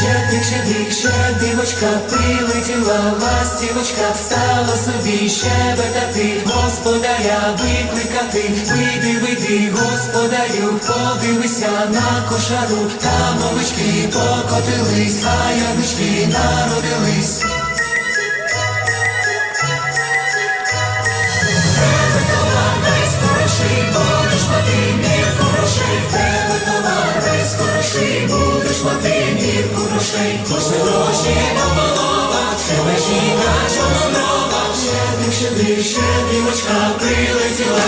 Щедрик, щедрик, щедрівочка, прилетіла ластівочка, стала собі щебетати, господаря викликати, вийди, вийди, господарю, подивися на кошару, там овечки покотились, а ягнички народились. Будеш мати будеш мати грошей, Кошти гроші пополова, тебе жінка чорноброва, щедрик, щедрик, щедрівочка, прилетіла